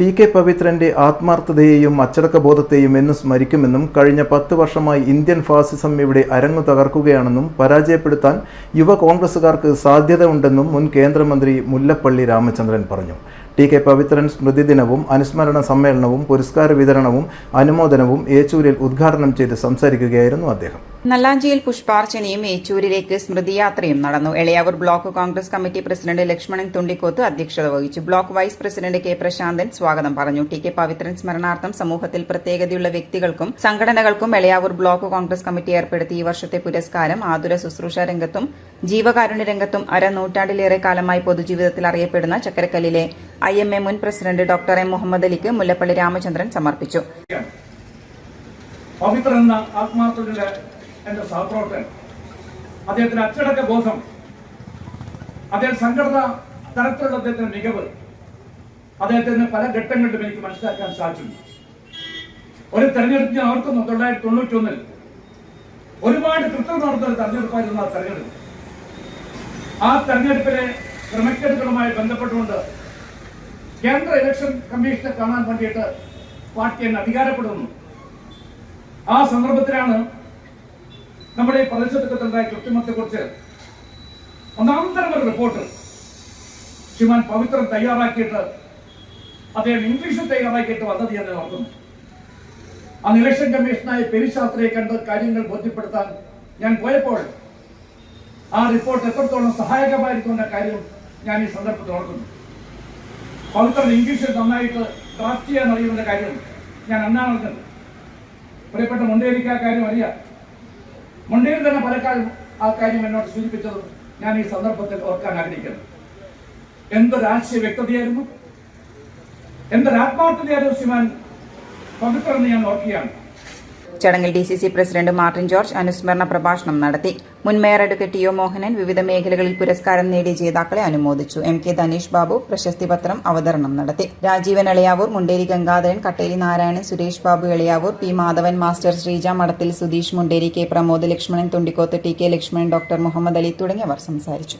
T K പവിത്രന്റെ ആത്മാർത്ഥതയെയും അച്ചടക്കബോധത്തെയും എന്നും സ്മരിക്കുമെന്നും കഴിഞ്ഞ പത്ത് വർഷമായി ഇന്ത്യൻ ഫാസിസം ഇവിടെ അരങ്ങു തകർക്കുകയാണെന്നും പരാജയപ്പെടുത്താൻ യുവ കോൺഗ്രസുകാർക്ക് സാധ്യത ഉണ്ടെന്നും മുൻ കേന്ദ്രമന്ത്രി മുല്ലപ്പള്ളി രാമചന്ദ്രൻ പറഞ്ഞു. ടി കെ പവിത്രൻ സ്മൃതി ദിനവും അനുസ്മരണ സമ്മേളനവും പുരസ്കാര വിതരണവും അനുമോദനവും ഏച്ചൂരിൽ ഉദ്ഘാടനം ചെയ്ത് സംസാരിക്കുകയായിരുന്നു അദ്ദേഹം. നല്ലാഞ്ചിയിൽ പുഷ്പാർച്ചനയും ഏച്ചൂരിലേക്ക് സ്മൃതിയാത്രയും നടന്നു. Elayavoor block Congress committee president Lakshmanan Thundikoth അധ്യക്ഷത വഹിച്ചു. Block vice president K Prasanthan സ്വാഗതം പറഞ്ഞു. ടി കെ പവിത്രൻ സ്മരണാർത്ഥം സമൂഹത്തിൽ പ്രത്യേകതയുള്ള വ്യക്തികൾക്കും സംഘടനകൾക്കും എളയാവൂർ ബ്ലോക്ക് കോൺഗ്രസ് കമ്മിറ്റി ഏർപ്പെടുത്തി ഈ വർഷത്തെ പുരസ്കാരം. ആതുര ശുശ്രൂഷ രംഗത്തും ജീവകാരുണ്യ രംഗത്തും അര അരനൂറ്റാണ്ടിലേറെ കാലമായി പൊതുജീവിതത്തിൽ അറിയപ്പെടുന്ന ചക്കരക്കല്ലിലെ ഐ എം എ മുൻ പ്രസിഡന്റ് ഡോക്ടർ എം മുഹമ്മദ് അലിക്ക് മുല്ലപ്പള്ളി രാമചന്ദ്രൻ സമർപ്പിച്ചു. എന്റെ സഹപ്രവർത്തകൻ. അദ്ദേഹത്തിന്റെ അച്ചടക്ക ബോധം അദ്ദേഹം സംഘടന തരത്തിലുള്ള അദ്ദേഹത്തിന്റെ മികവ് അദ്ദേഹത്തിന് പല ഘട്ടങ്ങളിലും എനിക്ക് മനസ്സിലാക്കാൻ സാധിച്ചു ഒരു തെരഞ്ഞെടുപ്പിന് അവർക്കൊന്നും തൊള്ളായിരത്തി തൊണ്ണൂറ്റി ഒന്നിൽ ഒരുപാട് കൃത്യം നടന്ന ഒരു തെരഞ്ഞെടുപ്പായിരുന്നു ആ തെരഞ്ഞെടുപ്പ്. ആ തെരഞ്ഞെടുപ്പിലെ ക്രമക്കേടുകളുമായി ബന്ധപ്പെട്ടുകൊണ്ട് കേന്ദ്ര ഇലക്ഷൻ കമ്മീഷനെ കാണാൻ വേണ്ടിയിട്ട് പാർട്ടി എന്നെ അധികാരപ്പെടുന്നു ആ സന്ദർഭത്തിലാണ് നമ്മുടെ ഈ പ്രദേശത്തുണ്ടായ കൃത്രിമത്തെക്കുറിച്ച് ഒന്നാന്തരം ഒരു റിപ്പോർട്ട് ശ്രീമാൻ പവിത്രൻ തയ്യാറാക്കിയിട്ട് അദ്ദേഹം ഇംഗ്ലീഷിൽ തയ്യാറാക്കിയിട്ട് വന്നത് ഞാൻ ഓർക്കുന്നു. അന്ന് ഇലക്ഷൻ കമ്മീഷനായ പെരിശാസ്ത്രയെ കണ്ട് കാര്യങ്ങൾ ബോധ്യപ്പെടുത്താൻ ഞാൻ പോയപ്പോൾ ആ റിപ്പോർട്ട് എത്രത്തോളം സഹായകമായിരുന്നു എന്ന കാര്യം ഞാൻ ഈ സന്ദർഭത്തിൽ ഓർക്കുന്നു. പവിത്രൻ ഇംഗ്ലീഷിൽ നന്നായിട്ട് ഡ്രാഫ്റ്റ് ചെയ്യാൻ അറിയുന്ന കാര്യം ഞാൻ അന്നാണ് അറിഞ്ഞത് പ്രിയപ്പെട്ട മുണ്ടേരിക്ക് ആ കാര്യം അറിയാം. മുണ്ടേരി തന്നെ പല കാര്യം ആ കാര്യം എന്നോട് സൂചിപ്പിച്ചത് ഞാൻ ഈ സന്ദർഭത്തിൽ ഓർക്കാൻ ആഗ്രഹിക്കുന്നു. എന്തൊരാശയ വ്യക്തതയായിരുന്നു? എന്തൊരാത്മാർത്ഥതയായിരുന്നു ശ്രീമാൻ പവിത്രൻ ഞാൻ ഓർക്കുകയാണ്. ചടങ്ങിൽ D C C president Martin George അനുസ്മരണ പ്രഭാഷണം നടത്തി. മുൻ mayor advocate T O Mohanan വിവിധ മേഖലകളിൽ പുരസ്കാരം നേടിയ ജേതാക്കളെ അനുമോദിച്ചു. എം കെ ധനീഷ് ബാബു പ്രശസ്തി പത്രം അവതരണം നടത്തി. Rajeevan Elayavoor Munderi Gangadharan Katteri Narayanan Suresh Babu Elayavoor P Madhavan master Sreeja Madathil Sudheesh Munderi K Pramod Lakshmanan Thundikkoth T K Lakshmanan doctor Muhammad Ali തുടങ്ങിയവർ സംസാരിച്ചു.